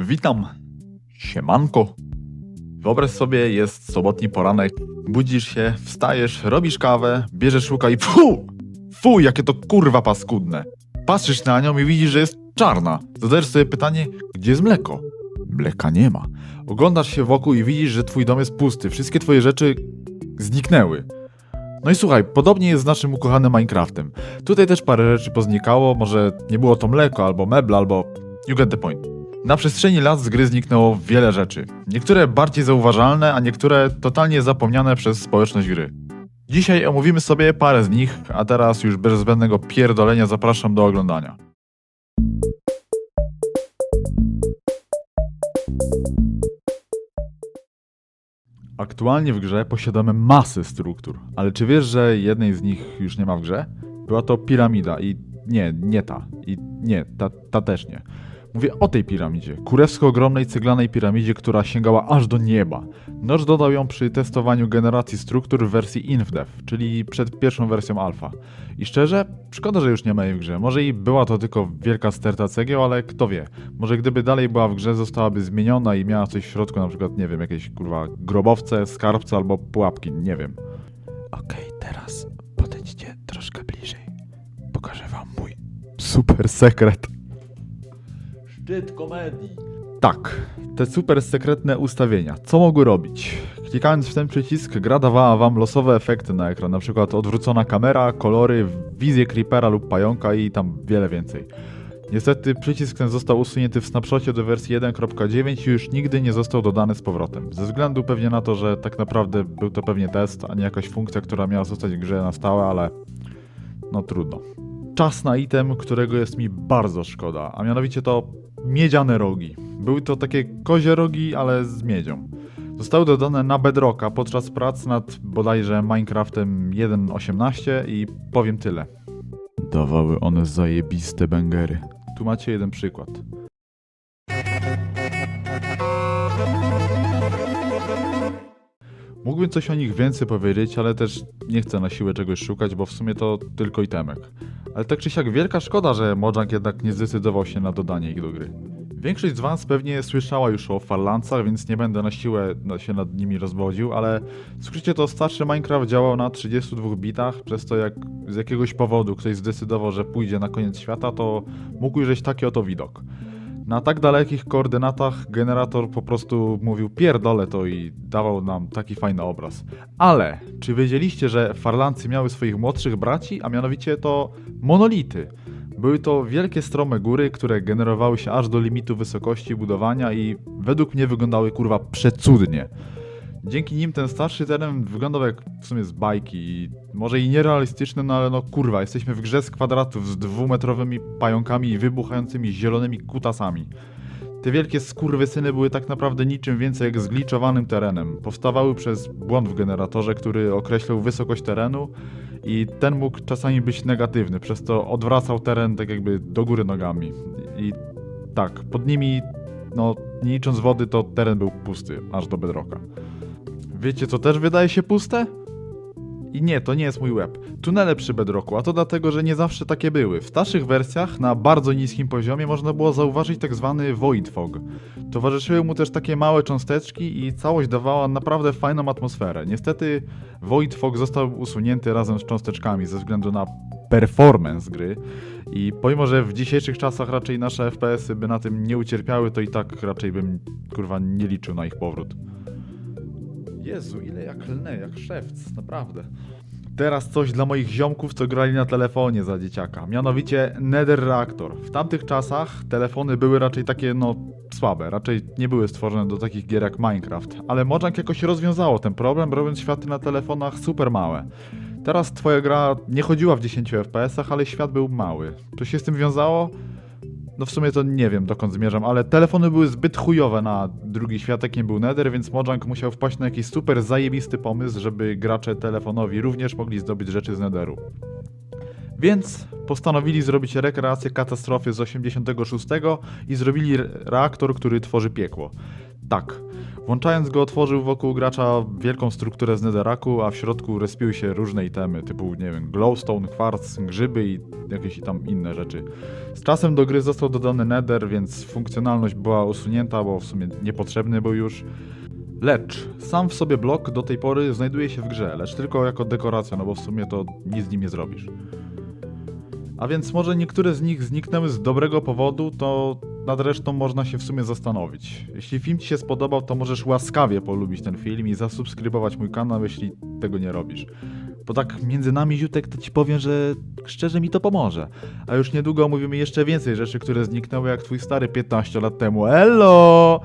Witam. Siemanko. Wyobraź sobie, jest sobotni poranek, budzisz się, wstajesz, robisz kawę, bierzesz łuka i fu! Fu, jakie to kurwa paskudne. Patrzysz na nią i widzisz, że jest czarna. Zadajesz sobie pytanie, gdzie jest mleko? Mleka nie ma. Oglądasz się wokół i widzisz, że twój dom jest pusty. Wszystkie twoje rzeczy zniknęły. No i słuchaj, podobnie jest z naszym ukochanym Minecraftem. Tutaj też parę rzeczy poznikało, może nie było to mleko, albo meble, albo... You get the point. Na przestrzeni lat z gry zniknęło wiele rzeczy. Niektóre bardziej zauważalne, a niektóre totalnie zapomniane przez społeczność gry. Dzisiaj omówimy sobie parę z nich, a teraz już bez zbędnego pierdolenia zapraszam do oglądania. Aktualnie w grze posiadamy masę struktur, ale czy wiesz, że jednej z nich już nie ma w grze? Była to piramida i nie, nie ta. I nie, ta, ta też nie. Mówię o tej piramidzie, kurewsko ogromnej ceglanej piramidzie, która sięgała aż do nieba. Notch dodał ją przy testowaniu generacji struktur w wersji InfDev, czyli przed pierwszą wersją alfa. I szczerze, szkoda, że już nie ma jej w grze. Może i była to tylko wielka sterta cegieł, ale kto wie. Może gdyby dalej była w grze, zostałaby zmieniona i miała coś w środku, na przykład, nie wiem, jakieś kurwa grobowce, skarbce albo pułapki, nie wiem. Okej, teraz podejdźcie troszkę bliżej. Pokażę wam mój super sekret. Szczyt komedii. Tak, te super sekretne ustawienia. Co mogły robić? Klikając w ten przycisk, gra dawała wam losowe efekty na ekran, przykład odwrócona kamera, kolory, wizję creepera lub pająka i tam wiele więcej. Niestety przycisk ten został usunięty w snapshocie do wersji 1.9 i już nigdy nie został dodany z powrotem. Ze względu pewnie na to, że tak naprawdę był to pewnie test, a nie jakaś funkcja, która miała zostać w grze na stałe, ale no trudno. Czas na item, którego jest mi bardzo szkoda, a mianowicie to miedziane rogi. Były to takie kozie rogi, ale z miedzią. Zostały dodane na Bedrocka podczas prac nad bodajże Minecraftem 1.18 i powiem tyle. Dawały one zajebiste bęgery. Tu macie jeden przykład. Mógłbym coś o nich więcej powiedzieć, ale też nie chcę na siłę czegoś szukać, bo w sumie to tylko itemek. Ale tak czy siak wielka szkoda, że Mojang jednak nie zdecydował się na dodanie ich do gry. Większość z Was pewnie słyszała już o Farlancach, więc nie będę na siłę się nad nimi rozwodził, ale skrócie to starszy Minecraft działał na 32 bitach, przez to jak z jakiegoś powodu ktoś zdecydował, że pójdzie na koniec świata, to mógł ujrzeć taki oto widok. Na tak dalekich koordynatach generator po prostu mówił pierdolę to i dawał nam taki fajny obraz. Ale czy wiedzieliście, że Farlancy miały swoich młodszych braci, a mianowicie to monolity? Były to wielkie strome góry, które generowały się aż do limitu wysokości budowania i według mnie wyglądały kurwa przecudnie. Dzięki nim ten starszy teren wyglądał jak w sumie z bajki i może i nierealistyczny, no ale no kurwa, jesteśmy w grze z kwadratów z dwumetrowymi pająkami i wybuchającymi zielonymi kutasami. Te wielkie skurwysyny były tak naprawdę niczym więcej jak zgliczowanym terenem. Powstawały przez błąd w generatorze, który określał wysokość terenu i ten mógł czasami być negatywny, przez to odwracał teren tak jakby do góry nogami. I tak, pod nimi, no nie licząc wody, to teren był pusty, aż do bedrocka. Wiecie, co też wydaje się puste? I nie, to nie jest mój web. Tunele przy Bedrocku, a to dlatego, że nie zawsze takie były. W starszych wersjach na bardzo niskim poziomie można było zauważyć tak zwany void fog. Towarzyszyły mu też takie małe cząsteczki i całość dawała naprawdę fajną atmosferę. Niestety void fog został usunięty razem z cząsteczkami ze względu na performance gry i pomimo, że w dzisiejszych czasach raczej nasze FPS-y by na tym nie ucierpiały, to i tak raczej bym kurwa nie liczył na ich powrót. Jezu, ile jak lnę, jak szewc, naprawdę. Teraz coś dla moich ziomków, co grali na telefonie za dzieciaka. Mianowicie Nether Reactor. W tamtych czasach telefony były raczej takie, no, słabe. Raczej nie były stworzone do takich gier jak Minecraft. Ale Mojang jakoś rozwiązało ten problem, robiąc światy na telefonach super małe. Teraz twoja gra nie chodziła w 10 FPS-ach, ale świat był mały. To się z tym wiązało? No w sumie to nie wiem dokąd zmierzam, ale telefony były zbyt chujowe na drugi świat, jakim był Nether, więc Mojang musiał wpaść na jakiś super zajebisty pomysł, żeby gracze telefonowi również mogli zdobyć rzeczy z Netheru. Więc postanowili zrobić rekreację katastrofy z 86 i zrobili re- reaktor, który tworzy piekło. Tak. Włączając go otworzył wokół gracza wielką strukturę z netherraku, a w środku respiły się różne itemy, typu, nie wiem, glowstone, kwarc, grzyby i jakieś tam inne rzeczy. Z czasem do gry został dodany nether, więc funkcjonalność była usunięta, bo w sumie niepotrzebny był już. Lecz sam w sobie blok do tej pory znajduje się w grze, lecz tylko jako dekoracja, no bo w sumie to nic z nim nie zrobisz. A więc może niektóre z nich zniknęły z dobrego powodu, to nad resztą można się w sumie zastanowić. Jeśli film Ci się spodobał, to możesz łaskawie polubić ten film i zasubskrybować mój kanał, jeśli tego nie robisz. Bo tak między nami, Ziutek, to Ci powiem, że szczerze mi to pomoże. A już niedługo omówimy jeszcze więcej rzeczy, które zniknęły jak Twój stary 15 lat temu. Elo!